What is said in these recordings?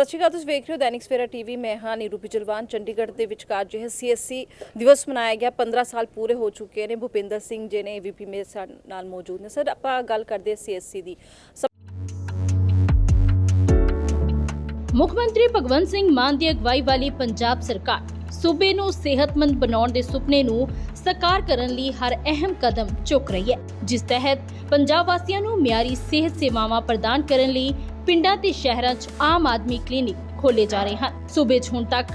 ਸਤਿ ਸ਼੍ਰੀ ਅਕਾਲ, ਤੁਸੀਂ ਵੇਖ ਰਹੇ ਹੋ ਦੈਨਿਕ ਸਵੇਰਾ ਟੀਵੀ। ਮੈਂ ਹਾਂ ਨੀਰੂ ਪਿਜਲਵਾਨ ਚੰਡੀਗੜ੍ਹ ਦੇ ਵਿਚਕਾਰ ਜੋ ਹੈ ਸੀਐਸਸੀ ਦਿਵਸ ਮਨਾਇਆ ਗਿਆ। 15 ਸਾਲ ਪੂਰੇ ਹੋ ਚੁੱਕੇ ਨੇ। ਭੁਪਿੰਦਰ ਸਿੰਘ ਜੀ ਨੇ ਏਵੀਪੀ ਮੇਰੇ ਨਾਲ ਮੌਜੂਦ ਨੇ। ਸਰ, ਆਪਾਂ ਗੱਲ ਕਰਦੇ ਸੀਐਸਸੀ ਦੀ। ਮੁੱਖ ਮੰਤਰੀ ਭਗਵੰਤ ਸਿੰਘ ਮਾਨ ਦੀ ਅਗਵਾਈ ਵਾਲੀ ਪੰਜਾਬ ਸਰਕਾਰ ਸੂਬੇ ਨੂੰ ਸਿਹਤਮੰਦ ਬਣਾਉਣ ਦੇ ਸੁਪਨੇ ਨੂੰ ਸਾਕਾਰ ਕਰਨ ਲਈ ਹਰ ਅਹਿਮ ਕਦਮ ਚੁੱਕ ਰਹੀ ਹੈ। ਜਿਸ ਤਹਿਤ ਪੰਜਾਬ ਵਾਸੀਆਂ ਨੂੰ ਮਿਆਰੀ ਸਿਹਤ ਸੇਵਾਵਾਂ ਪ੍ਰਦਾਨ ਕਰਨ ਲਈ ਪਿੰਡਾਂ ਤੇ ਸ਼ਹਿਰਾਂ 'ਚ ਆਮ ਆਦਮੀ ਕਲੀਨਿਕ ਖੋਲੇ ਜਾ ਰਹੇ ਹਨ। ਸੂਬੇ 'ਚ ਹੁਣ ਤੱਕ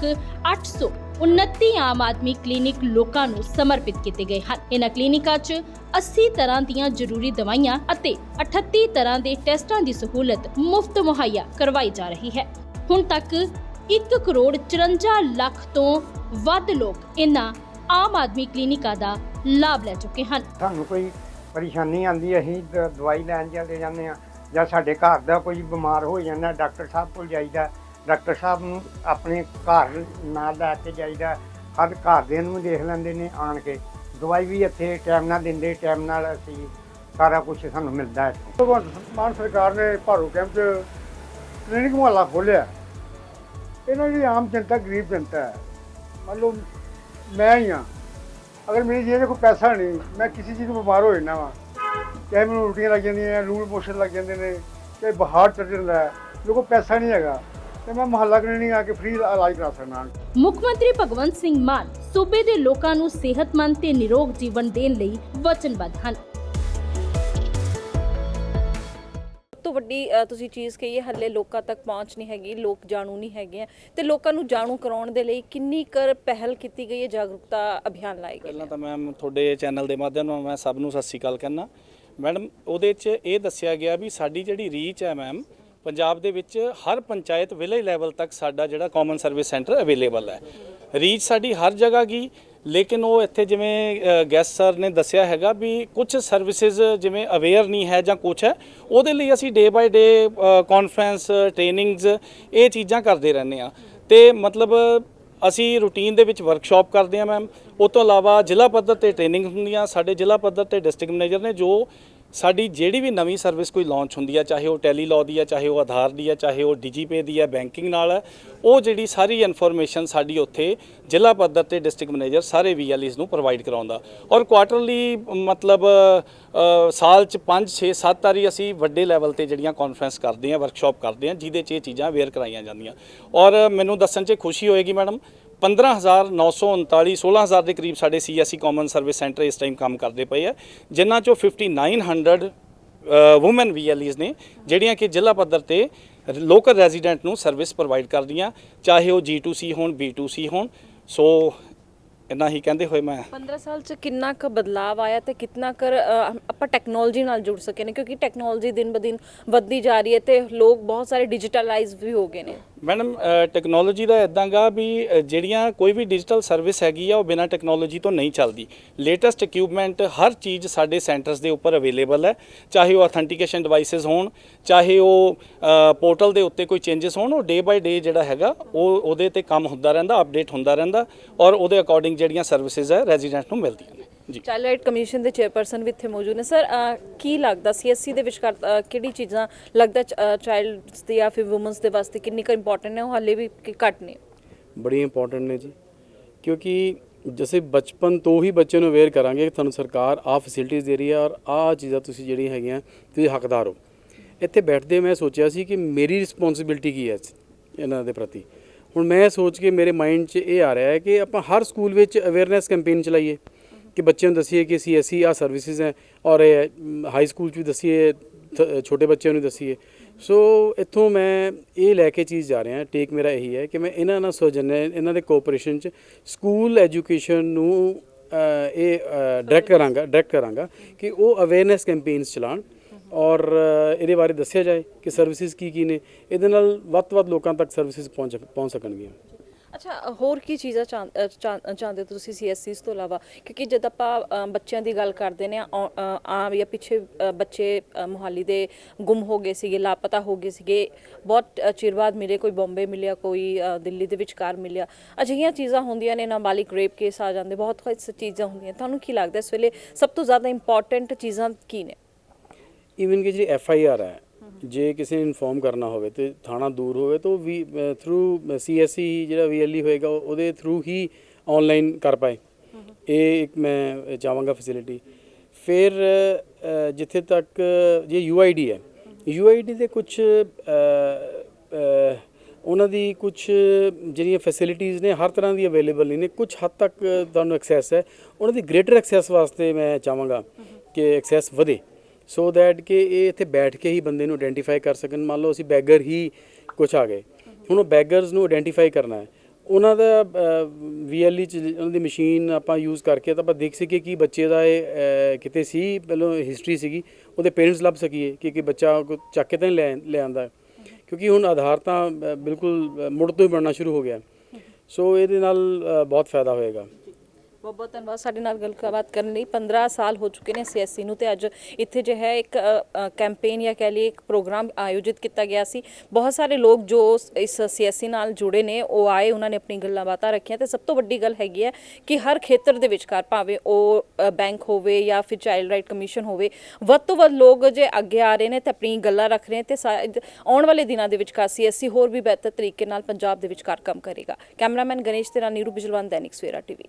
829 ਆਮ ਆਦਮੀ ਕਲੀਨਿਕ ਲੋਕਾਂ ਨੂੰ ਸਮਰਪਿਤ ਕੀਤੇ ਗਏ ਹਨ। ਇਹਨਾਂ ਕਲੀਨਿਕਾਂ 'ਚ 80 ਤਰ੍ਹਾਂ ਦੀਆਂ ਜ਼ਰੂਰੀ ਦਵਾਈਆਂ ਅਤੇ 38 ਤਰ੍ਹਾਂ ਦੇ ਟੈਸਟਾਂ ਦੀ ਸਹੂਲਤ ਮੁਫਤ ਮੁਹੱਈਆ ਕਰਵਾਈ ਜਾ ਰਹੀ ਹੈ। ਹੁਣ ਤੱਕ 1 ਕਰੋੜ 54 ਲੱਖ ਤੋਂ ਵੱਧ ਲੋਕ ਇਹਨਾਂ ਆਮ ਆਦਮੀ ਕਲੀਨਿਕਾਂ ਦਾ ਲਾਭ ਲੈ ਚੁੱਕੇ ਹਨ। ਸਾਨੂੰ ਕੋਈ ਪਰੇਸ਼ਾਨੀ ਆਂਦੀ ਅਸੀਂ ਦ- ਦਵਾਈ ਲੈਣ ਚਲੇ ਜਾਂਦੇ ਆ ਜਾਂ ਸਾਡੇ ਘਰ ਦਾ ਕੋਈ ਬਿਮਾਰ ਹੋ ਜਾਂਦਾ, ਡਾਕਟਰ ਸਾਹਿਬ ਕੋਲ ਜਾਈਦਾ, ਡਾਕਟਰ ਸਾਹਿਬ ਨੂੰ ਆਪਣੇ ਘਰ ਨਾਲ ਲੈ ਕੇ ਜਾਈਦਾ, ਹਰ ਘਰ ਦੇ ਨੂੰ ਦੇਖ ਲੈਂਦੇ ਨੇ ਆਣ ਕੇ। ਦਵਾਈ ਵੀ ਇੱਥੇ ਟਾਈਮ ਨਾਲ ਦਿੰਦੇ, ਟਾਈਮ ਨਾਲ ਅਸੀਂ ਸਾਰਾ ਕੁਝ ਸਾਨੂੰ ਮਿਲਦਾ ਇੱਥੇ। ਭਗਵੰਤ ਮਾਨ ਸਰਕਾਰ ਨੇ ਭਾਰੂ ਕੈਂਪ 'ਚ ਕਲੀਨਿਕ ਮੁਹੱਲਾ ਖੋਲ੍ਹਿਆ। ਇਹਨਾਂ ਦੀ ਆਮ ਜਨਤਾ ਗਰੀਬ ਜਨਤਾ ਹੈ। ਮੰਨ ਲਓ, ਮੈਂ ਹੀ ਹਾਂ। ਅਗਰ ਮੇਰੀ ਜੇਬ 'ਚ ਕੋਈ ਪੈਸਾ ਨਹੀਂ, ਮੈਂ ਕਿਸੇ ਚੀਜ਼ ਤੋਂ ਬਿਮਾਰ ਹੋ ਜਾਂਦਾ ਵਾਂ। ਚਾਹੇ ਮੈਨੂੰ ਰੋਟੀਆਂ ਲੱਗ ਜਾਂਦੀਆਂ ਲੂਣ ਮੋਸ਼ਨ ਲੱਗ ਜਾਂਦੇ ਨੇ, ਚਾਹੇ ਬੁਖਾਰ ਚੜ ਜਾਂਦਾ ਹੈ, ਮੇਰੇ ਕੋਲ ਪੈਸਾ ਨਹੀਂ ਹੈਗਾ, ਤੇ ਮੈਂ ਮੁਹੱਲਾ ਕਲੀਨਿਕ ਆ ਕੇ ਫ੍ਰੀ ਇਲਾਜ ਕਰਾ ਸਕਦਾ ਮੁੱਖ ਮੰਤਰੀ ਭਗਵੰਤ ਸਿੰਘ ਮਾਨ ਸੂਬੇ ਦੇ ਲੋਕਾਂ ਨੂੰ ਸਿਹਤਮੰਦ ਤੇ ਨਿਰੋਗ ਜੀਵਨ ਦੇਣ ਲਈ ਵਚਨਬੱਧ ਹਨ। ਵੱਡੀ ਤੁਸੀਂ ਚੀਜ਼ ਕਹੀਏ ਹੈ, ਹੱਲੇ ਲੋਕਾਂ ਤੱਕ ਪਹੁੰਚ ਨਹੀਂ ਹੈਗੀ, ਲੋਕ ਜਾਣੂ ਨਹੀਂ ਹੈਗੇ ਆ। ਤੇ ਲੋਕਾਂ ਨੂੰ ਜਾਣੂ ਕਰਾਉਣ ਦੇ ਲਈ ਕਿੰਨੀ ਕਰ ਪਹਿਲ ਕੀਤੀ ਗਈ ਹੈ, ਜਾਗਰੂਕਤਾ ਅਭਿਆਨ ਲਾਏ ਗਏ ਪਹਿਲਾਂ ਤਾਂ ਮੈਮ, ਤੁਹਾਡੇ ਚੈਨਲ ਦੇ ਮਾਧਿਅਮ ਨਾਲ ਮੈਂ ਸਭ ਨੂੰ ਸਤਿ ਸ਼੍ਰੀ ਅਕਾਲ ਕਹਿੰਦਾ। ਮੈਡਮ, ਉਹਦੇ 'ਚ ਇਹ ਦੱਸਿਆ ਗਿਆ ਵੀ ਸਾਡੀ ਜਿਹੜੀ ਰੀਚ ਹੈ ਮੈਮ, ਪੰਜਾਬ ਦੇ ਵਿੱਚ ਹਰ ਪੰਚਾਇਤ ਵਿਲੇਜ ਲੈਵਲ ਤੱਕ ਸਾਡਾ ਜਿਹੜਾ ਕਾਮਨ ਸਰਵਿਸ ਸੈਂਟਰ ਅਵੇਲੇਬਲ ਹੈ। ਰੀਚ ਸਾਡੀ ਹਰ ਜਗ੍ਹਾ ਗਈ ਲੇਕਿਨ ਉਹ ਇੱਥੇ ਜਿਵੇਂ ਗੈਸਟ ਸਰ ਨੇ ਦੱਸਿਆ ਹੈਗਾ ਵੀ ਕੁਝ ਸਰਵਿਸਿਜ਼ ਜਿਵੇਂ ਅਵੇਅਰ ਨਹੀਂ ਹੈ ਜਾਂ ਕੁਝ ਹੈ, ਉਹਦੇ ਲਈ ਅਸੀਂ ਡੇ ਬਾਈ ਡੇ ਕਾਨਫਰੰਸ ਟ੍ਰੇਨਿੰਗਸ ਇਹ ਚੀਜ਼ਾਂ ਕਰਦੇ ਰਹਿੰਦੇ ਆ ਤੇ ਮਤਲਬ ਅਸੀਂ ਰੂਟੀਨ ਦੇ ਵਿੱਚ ਵਰਕਸ਼ਾਪ ਕਰਦੇ ਹਾਂ ਮੈਮ ਉਹ ਤੋਂ ਇਲਾਵਾ ਜ਼ਿਲ੍ਹਾ ਪੱਧਰ ਤੇ ਟ੍ਰੇਨਿੰਗ ਹੁੰਦੀਆਂ, ਸਾਡੇ ਜ਼ਿਲ੍ਹਾ ਪੱਧਰ ਤੇ ਡਿਸਟ੍ਰਿਕਟ ਮੈਨੇਜਰ ਨੇ ਜੋ ਸਾਡੀ ਜਿਹੜੀ ਵੀ ਨਵੀਂ ਸਰਵਿਸ ਕੋਈ ਲਾਂਚ ਹੁੰਦੀ ਹੈ ਚਾਹੇ ਉਹ ਟੈਲੀ ਲਾਅ ਦੀ ਹੈ ਚਾਹੇ ਉਹ ਆਧਾਰ ਦੀ ਹੈ ਚਾਹੇ ਉਹ ਡਿਜੀਪੇ ਦੀ ਹੈ ਬੈਂਕਿੰਗ ਨਾਲ ਹੈ ਉਹ ਜਿਹੜੀ ਸਾਰੀ ਇਨਫੋਰਮੇਸ਼ਨ ਸਾਡੀ ਉੱਥੇ ਜ਼ਿਲ੍ਹਾ ਪੱਧਰ ਤੇ ਡਿਸਟ੍ਰਿਕਟ ਮੈਨੇਜਰ ਸਾਰੇ ਵੀਐਲਈਸ ਨੂੰ ਪ੍ਰੋਵਾਈਡ ਕਰਾਉਂਦਾ। ਔਰ ਕੁਆਟਰਲੀ ਮਤਲਬ ਸਾਲ ਚ 5 6 7 ਵਾਰੀ ਅਸੀਂ ਵੱਡੇ ਲੈਵਲ ਤੇ ਜਿਹੜੀਆਂ ਕਾਨਫਰੰਸ ਕਰਦੇ ਹਾਂ ਵਰਕਸ਼ਾਪ ਕਰਦੇ ਹਾਂ ਜਿਹਦੇ 'ਚ ਇਹ ਚੀਜ਼ਾਂ ਅਵੇਅਰ ਕਰਾਈਆਂ ਜਾਂਦੀਆਂ। ਔਰ ਮੈਨੂੰ ਦੱਸਣ 'ਚ ਖੁਸ਼ੀ ਹੋਏਗੀ, ਮੈਡਮ 15939 16000 ਦੇ ਕਰੀਬ ਸਾਡੇ ਸੀਐਸਸੀ ਕਾਮਨ ਸਰਵਿਸ ਸੈਂਟਰ ਇਸ ਟਾਈਮ ਕੰਮ ਕਰਦੇ ਪਏ ਆ, ਜਿਨ੍ਹਾਂ ਚੋਂ 5900 ਔਮਨ ਵੀਐਲਈਜ਼ ਨੇ, ਜਿਹੜੀਆਂ ਕਿ ਜ਼ਿਲ੍ਹਾ ਪੱਧਰ ਤੇ ਲੋਕਲ ਰੈਜ਼ੀਡੈਂਟ ਨੂੰ ਸਰਵਿਸ ਪ੍ਰੋਵਾਈਡ ਕਰਦੀਆਂ, ਚਾਹੇ ਉਹ G2C ਹੋਣ B2C ਹੋਣ ਸੋ ਇੰਨਾ ਹੀ ਕਹਿੰਦੇ ਹੋਏ ਮੈਂ। 15 ਸਾਲ ਚ ਕਿੰਨਾ ਕੁ ਬਦਲਾਅ ਆਇਆ ਤੇ ਕਿੰਨਾ ਕਰ ਆਪਾਂ ਟੈਕਨੋਲੋਜੀ ਨਾਲ ਜੁੜ ਸਕੇ ਨੇ, ਕਿਉਂਕਿ ਟੈਕਨੋਲੋਜੀ ਦਿਨ ਬ ਦਿਨ ਵੱਧਦੀ ਜਾ ਰਹੀ ਹੈ ਤੇ ਲੋਕ ਬਹੁਤ ਸਾਰੇ ਡਿਜੀਟਲਾਈਜ਼ ਵੀ ਹੋ ਗਏ ਨੇ। ਮੈਡਮ ਟੈਕਨੋਲੋਜੀ ਦਾ ਇਦਾਂਗਾ ਵੀ ਜਿਹੜੀਆਂ ਕੋਈ ਵੀ ਡਿਜੀਟਲ ਸਰਵਿਸ ਹੈਗੀ ਆ, ਉਹ ਬਿਨਾ ਟੈਕਨੋਲੋਜੀ ਤੋਂ ਨਹੀਂ ਚੱਲਦੀ। ਲੇਟੈਸਟ ਇਕਵਿਪਮੈਂਟ ਹਰ ਚੀਜ਼ ਸਾਡੇ ਸੈਂਟਰਸ ਦੇ ਉੱਪਰ ਅਵੇਲੇਬਲ ਹੈ। ਚਾਹੇ ਉਹ ਅਥੈਂਟੀਕੇਸ਼ਨ ਡਿਵਾਈਸਸ ਹੋਣ, ਚਾਹੇ ਉਹ ਪੋਰਟਲ ਦੇ ਉੱਤੇ ਕੋਈ ਚੇਂਜਸ ਹੋਣ, ਉਹ ਡੇ ਬਾਈ ਡੇ ਜਿਹੜਾ ਹੈਗਾ, ਉਹ, ਉਹਦੇ ਤੇ ਕੰਮ ਹੁੰਦਾ ਰਹਿੰਦਾ ਅਪਡੇਟ ਹੁੰਦਾ ਰਹਿੰਦਾ ਔਰ ਉਹਦੇ ਅਕੋਰਡਿੰਗ ਜਿਹੜੀਆਂ ਸਰਵਿਸਿਜ਼ ਹੈ ਰੈਜ਼ੀਡੈਂਟ ਨੂੰ ਮਿਲਦੀਆਂ ਨੇ। ਚਾਈਲਡ ਰਾਈਟ ਕਮਿਸ਼ਨ ਦੇ ਚੇਅਰਪਰਸਨ ਵੀ ਇੱਥੇ ਮੌਜੂਦ ਨੇ। ਸਰ ਕੀ ਲੱਗਦਾ ਸੀਐਸਸੀ ਦੇ ਵਿਚਕਾਰ ਕਿਹੜੀ ਚੀਜ਼ਾਂ ਲੱਗਦਾ ਚਾਈਲਡਸ ਦੇ ਜਾਂ ਫਿਰ ਔਮਨਸ ਦੇ ਵਾਸਤੇ ਕਿੰਨੀ ਕੁ ਇੰਪੋਰਟੈਂਟ ਨੇ? ਉਹ ਹਾਲੇ ਵੀ ਕਿ ਘੱਟ ਨੇ। ਬੜੀ ਇੰਪੋਰਟੈਂਟ ਨੇ ਜੀ। ਕਿਉਂਕਿ ਜਿਵੇਂ ਬਚਪਨ ਤੋਂ ਹੀ ਬੱਚੇ ਨੂੰ ਅਵੇਅਰ ਕਰਾਂਗੇ ਕਿ ਤੁਹਾਨੂੰ ਸਰਕਾਰ ਆ ਫੈਸਿਲਿਟੀਜ਼ ਦੇ ਰਹੀ ਹੈ ਔਰ ਆ ਚੀਜ਼ਾਂ ਤੁਸੀਂ ਜਿਹੜੀਆਂ ਹੈਗੀਆਂ ਤੁਸੀਂ ਹੱਕਦਾਰ ਹੋ। ਇੱਥੇ ਬੈਠਦੇ ਮੈਂ ਸੋਚਿਆ ਸੀ ਕਿ ਮੇਰੀ ਰਿਸਪੌਂਸਿਬਿਲਟੀ ਕੀ ਹੈ ਇਹਨਾਂ ਦੇ ਪ੍ਰਤੀ? ਹੁਣ ਮੈਂ ਸੋਚ ਕੇ ਮੇਰੇ ਮਾਈਂਡ 'ਚ ਇਹ ਆ ਰਿਹਾ ਹੈ ਕਿ ਆਪਾਂ ਹਰ ਸਕੂਲ ਵਿੱਚ ਅਵੇਅਰਨੈਸ ਕੈਂਪੇਨ ਚਲਾਈਏ। ਕਿ ਬੱਚਿਆਂ ਨੂੰ ਦੱਸੀਏ ਕਿ ਅਸੀਂ ਐਸੀ ਆ ਸਰਵਿਸਿਜ਼ ਹੈ ਔਰ ਇਹ ਹਾਈ ਸਕੂਲ 'ਚ ਵੀ ਦੱਸੀਏ, ਥ- ਛੋਟੇ ਬੱਚਿਆਂ ਨੂੰ ਦੱਸੀਏ। ਸੋ ਇੱਥੋਂ ਮੈਂ ਇਹ ਲੈ ਕੇ ਚੀਜ਼ ਜਾ ਰਿਹਾ ਟੇਕ ਮੇਰਾ ਇਹੀ ਹੈ ਕਿ ਮੈਂ ਇਹਨਾਂ ਨਾਲ ਸੌਜન્ય ਇਹਨਾਂ ਦੇ ਕੋਆਪਰੇਸ਼ਨ 'ਚ ਸਕੂਲ ਐਜੂਕੇਸ਼ਨ ਨੂੰ ਇਹ ਡਾਇਰੈਕਟ ਕਰਾਂਗਾ ਡਾਇਰੈਕਟ ਕਰਾਂਗਾ ਕਿ ਉਹ ਅਵੇਅਰਨੈਸ ਕੈਂਪੇਨਸ ਚਲਾਉਣ ਔਰ ਇਹਦੇ ਬਾਰੇ ਦੱਸਿਆ ਜਾਏ ਕਿ ਸਰਵਿਸਿਜ਼ ਕੀ ਕੀ ਨੇ। ਇਹਦੇ ਨਾਲ ਵੱਧ ਤੋਂ ਵੱਧ ਲੋਕਾਂ ਤੱਕ ਸਰਵਿਸਿਜ਼ ਪਹੁੰਚ ਪਹੁੰਚ ਸਕਣਗੀਆਂ। ਅੱਛਾ ਹੋਰ ਕੀ ਚੀਜ਼ਾਂ ਚਾਹ ਅ, ਚਾਹ- ਚਾਹੁੰਦੇ ਹੋ ਤੁਸੀਂ ਸੀਐਸਸੀਸ ਤੋਂ ਇਲਾਵਾ? ਕਿਉਂਕਿ ਜਦ ਆਪਾਂ ਅ, ਬੱਚਿਆਂ ਦੀ ਗੱਲ ਕਰਦੇ ਨੇ ਆ ਆ ਜਾਂ ਪਿੱਛੇ ਅ, ਬੱਚੇ ਅ, ਮੁਹਾਲੀ ਦੇ ਗੁੰਮ ਹੋ ਗਏ ਸੀਗੇ ਲਾਪਤਾ ਹੋ ਗਏ ਸੀਗੇ ਬਹੁਤ ਅ, ਚਿਰ ਬਾਅਦ ਮਿਲੇ ਕੋਈ ਬੰਬੇ ਮਿਲਿਆ ਕੋਈ ਅ, ਦਿੱਲੀ ਦੇ ਵਿਚਕਾਰ ਮਿਲਿਆ। ਅਜਿਹੀਆਂ ਚੀਜ਼ਾਂ ਹੁੰਦੀਆਂ ਨੇ ਨਾਬਾਲਿਗ ਰੇਪ ਕੇਸ ਆ ਜਾਂਦੇ ਬਹੁਤ ਕੁਝ ਚੀਜ਼ਾਂ ਹੁੰਦੀਆਂ। ਤੁਹਾਨੂੰ ਕੀ ਲੱਗਦਾ ਇਸ ਵੇਲੇ ਸਭ ਤੋਂ ਜ਼ਿਆਦਾ ਇੰਪੋਰਟੈਂਟ ਚੀਜ਼ਾਂ ਕੀ ਨੇ? ਈਵਨ ਕਿ ਜਿਹੜੀ ਐਫ ਆਈ ਆਰ ਹੈ ਜੇ ਕਿਸੇ ਨੂੰ ਇਨਫੋਰਮ ਕਰਨਾ ਹੋਵੇ ਤੇ ਥਾਣਾ ਦੂਰ ਹੋਵੇ ਤਾਂ ਵੀ ਥਰੂ ਸੀਐਸਸੀ ਜਿਹੜਾ ਵੀਐਲਈ ਹੋਏਗਾ ਉਹਦੇ ਥਰੂ ਹੀ ਆਨਲਾਈਨ ਕਰ ਪਾਏ। ਇਹ ਇੱਕ ਮੈਂ ਚਾਹਾਂਗਾ ਫੈਸਿਲਿਟੀ ਫਿਰ ਜਿੱਥੇ ਤੱਕ ਜੇ ਯੂਆਈਡੀ ਹੈ ਯੂਆਈਡੀ ਦੇ ਕੁਝ ਉਹਨਾਂ ਦੀ ਕੁਝ ਜਿਹੜੀਆਂ ਫੈਸਿਲਿਟੀਆਂ ਨੇ, ਹਰ ਤਰ੍ਹਾਂ ਦੀ ਅਵੇਲੇਬਲ ਨਹੀਂ ਨੇ ਕੁਝ ਹੱਦ ਤੱਕ ਤੁਹਾਨੂੰ ਐਕਸੈਸ ਹੈ। ਉਹਨਾਂ ਦੀ ਗ੍ਰੇਟਰ ਐਕਸੈਸ ਵਾਸਤੇ ਮੈਂ ਚਾਹਾਂਗਾ ਕਿ ਐਕਸੈਸ ਵਧੇ। ਸੋ ਦੈਟ ਕਿ ਇਹ ਇੱਥੇ ਬੈਠ ਕੇ ਹੀ ਬੰਦੇ ਨੂੰ ਆਇਡੈਂਟੀਫਾਈ ਕਰ ਸਕਣ। ਮੰਨ ਲਓ ਅਸੀਂ ਬੈਗਰ ਹੀ ਕੁਝ ਆ ਗਏ। ਹੁਣ ਉਹ ਬੈਗਰਸ ਨੂੰ ਆਇਡੈਂਟੀਫਾਈ ਕਰਨਾ ਹੈ। ਉਹਨਾਂ ਦਾ ਵੀਐਲਈ ਚ ਉਹਨਾਂ ਦੀ ਮਸ਼ੀਨ ਆਪਾਂ ਯੂਜ਼ ਕਰਕੇ ਤਾਂ ਆਪਾਂ ਦੇਖ ਸਕੀਏ ਕਿ ਬੱਚੇ ਦਾ ਇਹ ਕਿਤੇ ਸੀ ਪਹਿਲਾਂ ਹਿਸਟਰੀ ਸੀਗੀ। ਉਹਦੇ ਪੇਰੈਂਟਸ ਲੱਭ ਸਕੀਏ ਕਿ ਕਿ ਬੱਚਾ ਚੱਕ ਕੇ ਤਾਂ ਲੈ ਲੈ ਆਂਦਾ ਕਿਉਂਕਿ ਹੁਣ ਆਧਾਰ ਤਾਂ ਬਿਲਕੁਲ ਮੁੜ ਤੋਂ ਹੀ ਬਣਨਾ ਸ਼ੁਰੂ ਹੋ ਗਿਆ। ਸੋ ਇਹਦੇ ਨਾਲ ਬਹੁਤ ਫਾਇਦਾ ਹੋਏਗਾ। ਬਹੁਤ ਬਹੁਤ ਧੰਨਵਾਦ ਸਾਡੇ ਨਾਲ ਗੱਲਬਾਤ ਕਰਨ ਲਈ। 15 ਸਾਲ ਹੋ ਚੁੱਕੇ ਨੇ ਸੀਐਸਸੀ ਨੂੰ ਤੇ ਅੱਜ ਇੱਥੇ ਜੋ ਹੈ ਇੱਕ ਕੈਂਪੇਨ ਜਾਂ ਕਹ ਲਈ ਇੱਕ ਪ੍ਰੋਗਰਾਮ ਆਯੋਜਿਤ ਕੀਤਾ ਗਿਆ ਸੀ। ਬਹੁਤ ਸਾਰੇ ਲੋਕ ਜੋ ਇਸ ਸੀਐਸਸੀ ਨਾਲ ਜੁੜੇ ਨੇ, ਉਹ ਆਏ, ਉਹਨਾਂ ਨੇ ਆਪਣੀ ਗੱਲਾਂ ਬਾਤਾਂ ਰੱਖੀਆਂ ਤੇ ਸਭ ਤੋਂ ਵੱਡੀ ਗੱਲ ਹੈਗੀ ਹੈ ਕਿ ਹਰ ਖੇਤਰ ਦੇ ਵਿਚਕਾਰ ਭਾਵੇਂ ਉਹ ਬੈਂਕ ਹੋਵੇ ਜਾਂ ਫਿਰ ਚਾਈਲਡ ਰਾਈਟ ਕਮਿਸ਼ਨ ਹੋਵੇ, ਵੱਧ ਤੋਂ ਵੱਧ ਲੋਕ ਜੇ ਅੱਗੇ ਆ ਰਹੇ ਨੇ ਤੇ ਆਪਣੀ ਗੱਲਾਂ ਰੱਖ ਰਹੇ ਤੇ ਆਉਣ ਵਾਲੇ ਦਿਨਾਂ ਦੇ ਵਿਚਕਾਰ ਸੀਐਸਸੀ ਹੋਰ ਵੀ ਬਿਹਤਰ ਤਰੀਕੇ ਨਾਲ ਪੰਜਾਬ ਦੇ ਵਿਚਕਾਰ ਕੰਮ ਕਰੇਗਾ। ਕੈਮਰਾਮੈਨ ਗਣੇਸ਼ ਤੇਰਾ ਨੀਰੂ ਬਿਜਲਵਾਨ, ਦੈਨਿਕ ਸਵੇਰਾ ਟੀਵੀ।